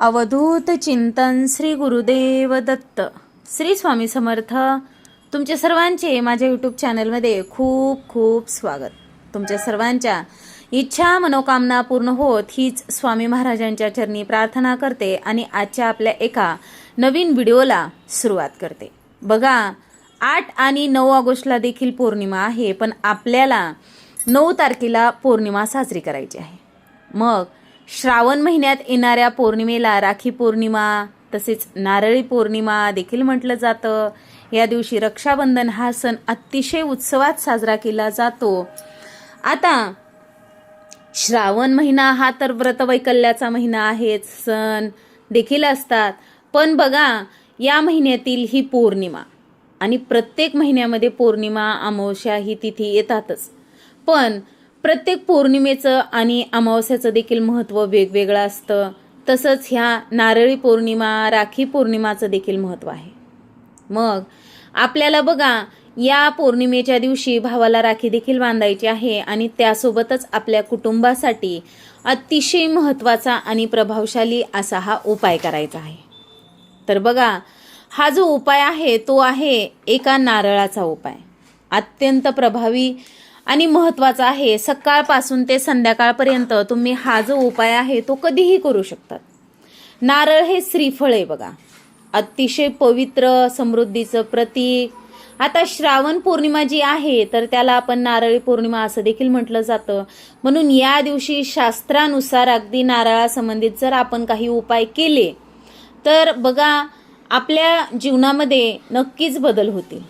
अवधूत चिंतन श्री गुरुदेव दत्त. श्री स्वामी समर्थ तुमच्या सर्वांचे माझ्या यूट्यूब चॅनलमध्ये खूप खूप स्वागत. तुमच्या सर्वांच्या इच्छा मनोकामना पूर्ण होत हीच स्वामी महाराजांच्या चरणी प्रार्थना करते आणि आजच्या आपल्या एका नवीन व्हिडिओला सुरुवात करते. बघा आठ आणि नऊ ऑगस्टला देखील पौर्णिमा आहे पण आपल्याला नऊ तारखेला पौर्णिमा साजरी करायची आहे. मग श्रावण महिन्यात येणाऱ्या पौर्णिमेला राखी पौर्णिमा तसेच नारळी पौर्णिमा देखील म्हटलं जातं. या दिवशी रक्षाबंधन हा सण अतिशय उत्सवात साजरा केला जातो. आता श्रावण महिना हा तर व्रतवैकल्याचा महिना आहेच. सण देखील असतात. पण बघा या महिन्यातील ही पौर्णिमा आणि प्रत्येक महिन्यामध्ये पौर्णिमा अमावस्या ही तिथी येतातच. पण प्रत्येक पौर्णिमेचं आणि अमावस्याचं देखील महत्त्व वेगवेगळं असतं. तसंच ह्या नारळी पौर्णिमा राखी पौर्णिमाचं देखील महत्त्व आहे. मग आपल्याला बघा या पौर्णिमेच्या दिवशी भावाला राखी देखील बांधायची आहे आणि त्यासोबतच आपल्या कुटुंबासाठी अतिशय महत्त्वाचा आणि प्रभावशाली असा हा उपाय करायचा आहे. तर बघा हा जो उपाय आहे तो आहे एका नारळाचा उपाय. अत्यंत प्रभावी आणि महत्त्वाचं आहे सकाळपासून ते संध्याकाळपर्यंत तुम्ही हा जो उपाय आहे तो कधीही करू शकतात. नारळ हे श्रीफळ आहे बघा. अतिशय पवित्र समृद्धीचं प्रतीक. आता श्रावण पौर्णिमा जी आहे तर त्याला आपण नारळी पौर्णिमा असं देखील म्हटलं जातं. म्हणून या दिवशी शास्त्रानुसार अगदी नारळासंबंधित जर आपण काही उपाय केले तर बघा आपल्या जीवनामध्ये नक्कीच बदल होतील.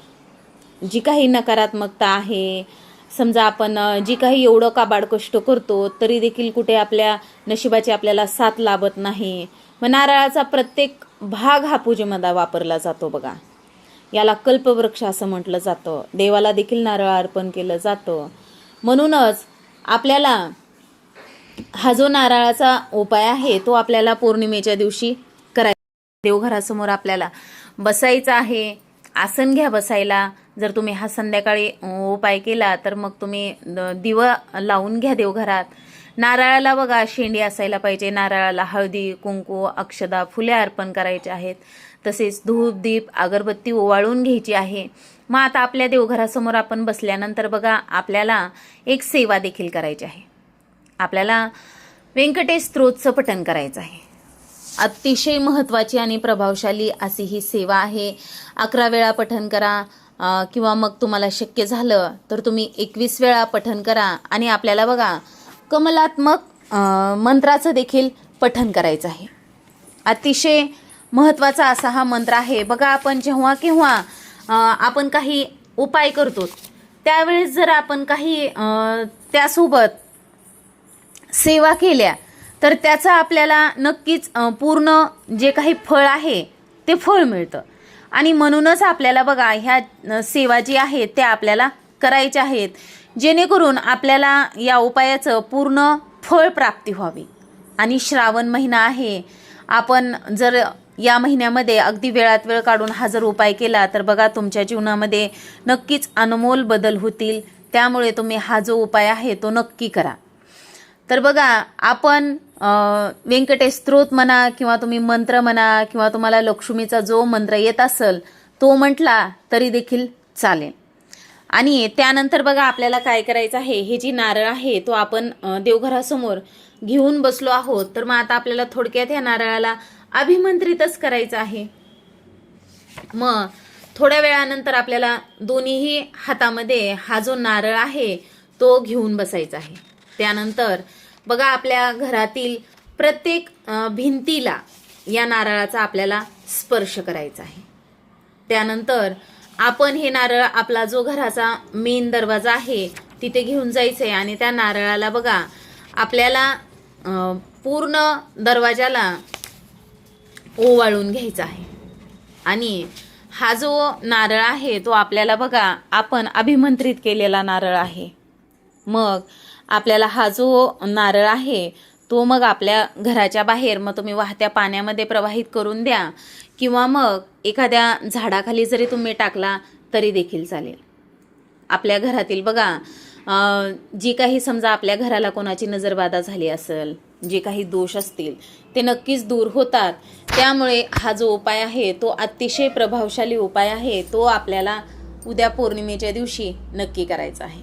जी काही नकारात्मकता आहे समजा आपण जी काही एवढं काबाडकष्ट करतो तरी देखील कुठे आपल्या नशिबाची आपल्याला साथ लाभत नाही. मग नारळाचा प्रत्येक भाग हा पूजेमध्ये वापरला जातो बघा. याला कल्पवृक्ष असं म्हटलं जातं. देवाला देखील नारळ अर्पण केलं जातं. म्हणूनच आपल्याला हा जो नारळाचा उपाय आहे तो आपल्याला पौर्णिमेच्या दिवशी करायचा. देवघरासमोर आपल्याला बसायचं आहे. आसन घ्या बसायला. जर तुम्ही हा संध्याकाळी उपाय केला तर मग तुम्ही द- दिवा लावून घ्या देवघरात. नारळाला बघा शेंडी असायला पाहिजे. नारळाला हळदी कुंकू अक्षदा फुले अर्पण करायचे आहेत. तसेच धूप दीप अगरबत्ती ओवाळून घ्यायची आहे. मग आता आपल्या देवघरासमोर आपण बसल्यानंतर बघा आपल्याला एक सेवा देखील करायची आहे. आपल्याला व्यंकटेश स्त्रोतचं पठण करायचं आहे. अतिशय महत्त्वाची आणि प्रभावशाली अशी ही सेवा आहे. अकरा वेळा पठण करा. किंवा मग तुम्हाला शक्य झालं तर तुम्ही एकवीस वेळा पठन करा. आणि आपल्याला बघा कमलात्मक मंत्राचं देखील पठन करायचं आहे. अतिशय महत्त्वाचा असा हा मंत्र आहे. बघा आपण जेव्हा केव्हा आपण काही उपाय करतो त्यावेळेस जर आपण काही त्यासोबत सेवा केल्या तर त्याचं आपल्याला नक्कीच पूर्ण जे काही फळ आहे ते फळ मिळतं. आणि म्हणूनच आपल्याला बघा ह्या सेवा जी आहेत त्या आपल्याला करायच्या आहेत. जेणेकरून आपल्याला या उपायाचं पूर्ण फळ प्राप्ती व्हावी. आणि श्रावण महिना आहे. आपण जर या महिन्यामध्ये अगदी वेळात वेळ काढून हा जर उपाय केला तर बघा तुमच्या जीवनामध्ये नक्कीच अनमोल बदल होतील. त्यामुळे तुम्ही हा जो उपाय आहे तो नक्की करा. तर बघा आपण व्यंकटेश स्त्रोत म्हणा किंवा तुम्ही मंत्र म्हणा किंवा तुम्हाला लक्ष्मीचा जो मंत्र येत असेल तो म्हटला तरी देखील चालेल. आणि त्यानंतर बघा आपल्याला काय करायचं आहे हे जी नारळ आहे तो आपण देवघरासमोर घेऊन बसलो आहोत. तर मग आता आपल्याला थोडक्यात ह्या नारळाला अभिमंत्रितच करायचं आहे. मग थोड्या वेळानंतर आपल्याला दोन्हीही हातामध्ये हा जो नारळ आहे तो घेऊन बसायचा आहे. त्यानंतर बघा आपल्या घरातील प्रत्येक भिंतीला या नारळाचा आपल्याला स्पर्श करायचा आहे. त्यानंतर आपण हे नारळ आपला जो घराचा मेन दरवाजा आहे तिथे घेऊन जायचं आहे आणि त्या नारळाला बघा आपल्याला पूर्ण दरवाजाला ओवाळून घ्यायचा आहे. आणि हा जो नारळ आहे तो आपल्याला बघा आपण अभिमंत्रित केलेला नारळ आहे. मग आपल्याला हा जो नारळ आहे तो मग आपल्या घराच्या बाहेर मग तुम्ही वाहत्या पाण्यामध्ये प्रवाहित करून द्या किंवा मग एखाद्या झाडाखाली जरी तुम्ही टाकला तरी देखील चालेल. आपल्या घरातील बघा जी काही समजा आपल्या घराला कोणाची नजरबाधा झाली असेल जे काही दोष असतील ते नक्कीच दूर होतात. त्यामुळे हा जो उपाय आहे तो अतिशय प्रभावशाली उपाय आहे तो आपल्याला उद्या पौर्णिमेच्या दिवशी नक्की करायचा आहे.